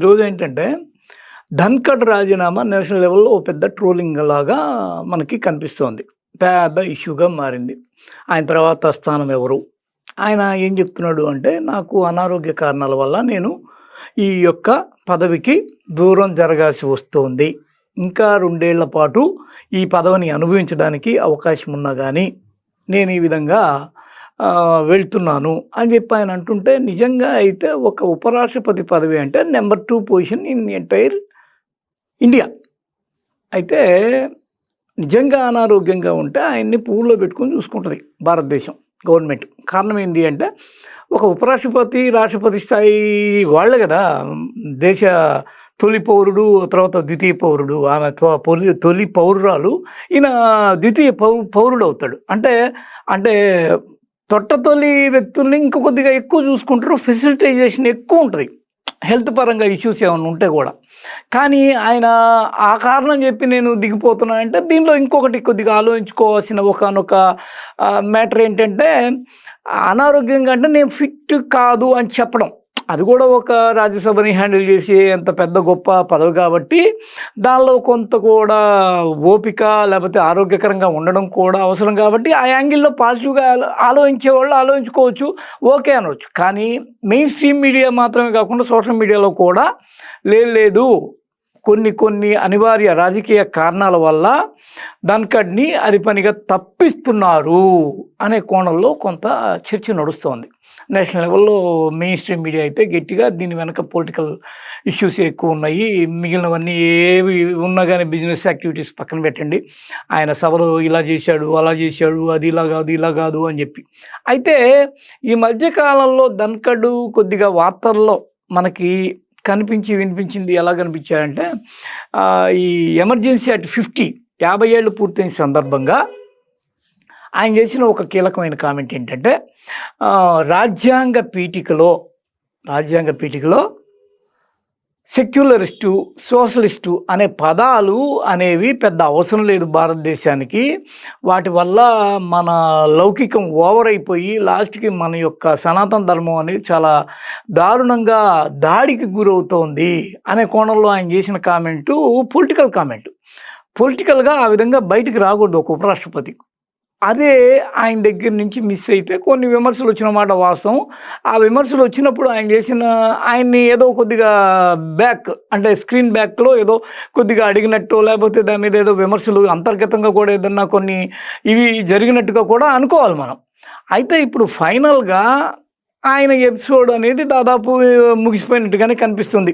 ఈరోజు ఏంటంటే ధన్కడ్ రాజీనామా నేషనల్ లెవెల్లో ఒక పెద్ద ట్రోలింగ్ లాగా మనకి కనిపిస్తోంది. పెద్ద ఇష్యూగా మారింది. ఆయన తర్వాత స్థానం ఎవరు? ఆయన ఏం చెప్తున్నాడు అంటే నాకు అనారోగ్య కారణాల వల్ల నేను ఈ యొక్క పదవికి దూరం జరగాల్సి వస్తోంది. ఇంకా రెండేళ్ళ పాటు ఈ పదవిని అనుభవించడానికి అవకాశం ఉన్నా కానీ నేను ఈ విధంగా వెళ్తున్నాను అని చెప్పి ఆయన అంటుంటే నిజంగా అయితే ఒక ఉపరాష్ట్రపతి పదవి అంటే number two position in entire India. అయితే నిజంగా అనారోగ్యంగా ఉంటే ఆయన్ని పూల్లో పెట్టుకొని చూసుకుంటుంది భారతదేశం గవర్నమెంట్. కారణం ఏంటి అంటే ఒక ఉపరాష్ట్రపతి రాష్ట్రపతి స్థాయి వాళ్ళే కదా. దేశ తొలి పౌరుడు తర్వాత ద్వితీయ పౌరుడు ఆమె త్వ- తొలి పౌరురాలు ఈయన ద్వితీయ పౌ పౌరుడు అవుతాడు అంటే అంటే తొట్ట తొలి వ్యక్తుల్ని ఇంకా కొద్దిగా ఎక్కువ చూసుకుంటారు. ఫెసిలిటైజేషన్ ఎక్కువ ఉంటుంది. హెల్త్ పరంగా ఇష్యూస్ ఏమైనా ఉంటే కూడా. కానీ ఆయన ఆ కారణం చెప్పి నేను దిగిపోతున్నా అంటే దీనిలో ఇంకొకటి కొద్దిగా ఆలోచించుకోవాల్సిన ఒకనొక మ్యాటర్ ఏంటంటే అనారోగ్యంగా అంటే నేను ఫిట్ కాదు అని చెప్పడం. అది కూడా ఒక రాజ్యసభని హ్యాండిల్ చేసే అంత పెద్ద గొప్ప పదవి కాబట్టి దానిలో కొంత కూడా ఓపిక లేకపోతే ఆరోగ్యకరంగా ఉండడం కూడా అవసరం కాబట్టి ఆ యాంగిల్లో పాజిటివ్గా ఆలోచించే వాళ్ళు ఆలోచించుకోవచ్చు ఓకే అనవచ్చు కానీ మెయిన్ స్ట్రీమ్ మీడియా మాత్రమే కాకుండా సోషల్ మీడియాలో కూడా లేదు. కొన్ని కొన్ని అనివార్య రాజకీయ కారణాల వల్ల ధన్కడ్ని అది పనిగా తప్పిస్తున్నారు అనే కోణంలో కొంత చర్చ నడుస్తోంది. నేషనల్ లెవెల్లో మెయిన్ స్ట్రీమ్ మీడియా అయితే గట్టిగా దీని వెనక పొలిటికల్ ఇష్యూస్ ఎక్కువ ఉన్నాయి. మిగిలినవన్నీ ఏవి ఉన్నా కానీ బిజినెస్ యాక్టివిటీస్ పక్కన పెట్టండి. ఆయన సభలు ఇలా చేశాడు అలా చేశాడు అది ఇలా కాదు ఇలా కాదు అని చెప్పి. అయితే ఈ మధ్యకాలంలో ధన్కడ్ కొద్దిగా వార్తల్లో మనకి కనిపించి వినిపించింది ఎలా కనిపించాయంటే ఈ ఎమర్జెన్సీ అట్ ఫిఫ్టీ యాభై ఏళ్ళు పూర్తయిన సందర్భంగా ఆయన చేసిన ఒక కీలకమైన కామెంట్ ఏంటంటే రాజ్యాంగ పీఠికలో రాజ్యాంగ పీఠికలో సెక్యులరిస్టు సోషలిస్టు అనే పదాలు అనేవి పెద్ద అవసరం లేదు భారతదేశానికి. వాటి వల్ల మన లౌకికం ఓవర్ అయిపోయి లాస్ట్కి మన యొక్క సనాతన ధర్మం అనేది చాలా దారుణంగా దాడికి గురవుతోంది అనే కోణంలో ఆయన చేసిన కామెంటు పొలిటికల్ కామెంట్. పొలిటికల్గా ఆ విధంగా బయటికి రాకూడదు ఒక ఉపరాష్ట్రపతి. అదే ఆయన దగ్గర నుంచి మిస్ అయితే కొన్ని విమర్శలు వచ్చిన మాట వాస్తవం. ఆ విమర్శలు వచ్చినప్పుడు ఆయన చేసిన ఆయన్ని ఏదో కొద్దిగా బ్యాక్ అంటే స్క్రీన్ బ్యాక్లో ఏదో కొద్దిగా అడిగినట్టు లేకపోతే దాని మీద ఏదో విమర్శలు అంతర్గతంగా కూడా ఏదన్నా కొన్ని ఇవి జరిగినట్టుగా కూడా అనుకోవాలి మనం. అయితే ఇప్పుడు ఫైనల్గా ఆయన ఎపిసోడ్ అనేది దాదాపు ముగిసిపోయినట్టుగానే కనిపిస్తుంది.